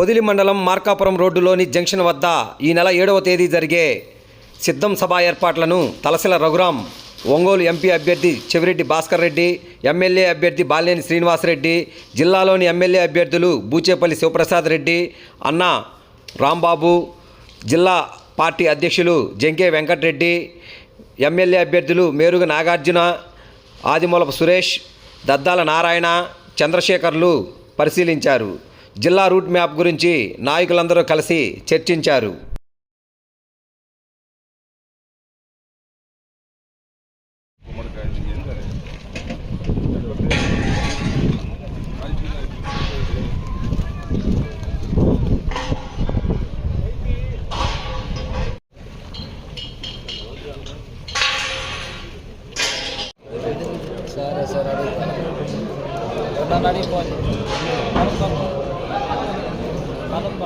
పొదిలి మండలం మార్కాపురం రోడ్డులోని జంక్షన్ వద్ద ఈ నెల ఏడవ తేదీ జరిగే సిద్ధం సభ ఏర్పాట్లను తలసిల రఘురాం ఒంగోలు ఎంపీ అభ్యర్థి చెవిరెడ్డి భాస్కర్ రెడ్డి ఎమ్మెల్యే అభ్యర్థి బాలినేని శ్రీనివాసరెడ్డి జిల్లాలోని ఎమ్మెల్యే అభ్యర్థులు బూచేపల్లి శివప్రసాద్ రెడ్డి అన్న రాంబాబు జిల్లా పార్టీ అధ్యక్షులు జంకే వెంకటరెడ్డి ఎమ్మెల్యే అభ్యర్థులు మేరుగ నాగార్జున ఆదిమూలపు సురేష్ దద్దాల నారాయణ చంద్రశేఖర్లు పరిశీలించారు. జిల్లా రూట్ మ్యాప్ గురించి నాయకులందరూ కలిసి చర్చించారు. సరే సరే అడుగుతాను. আনন্দ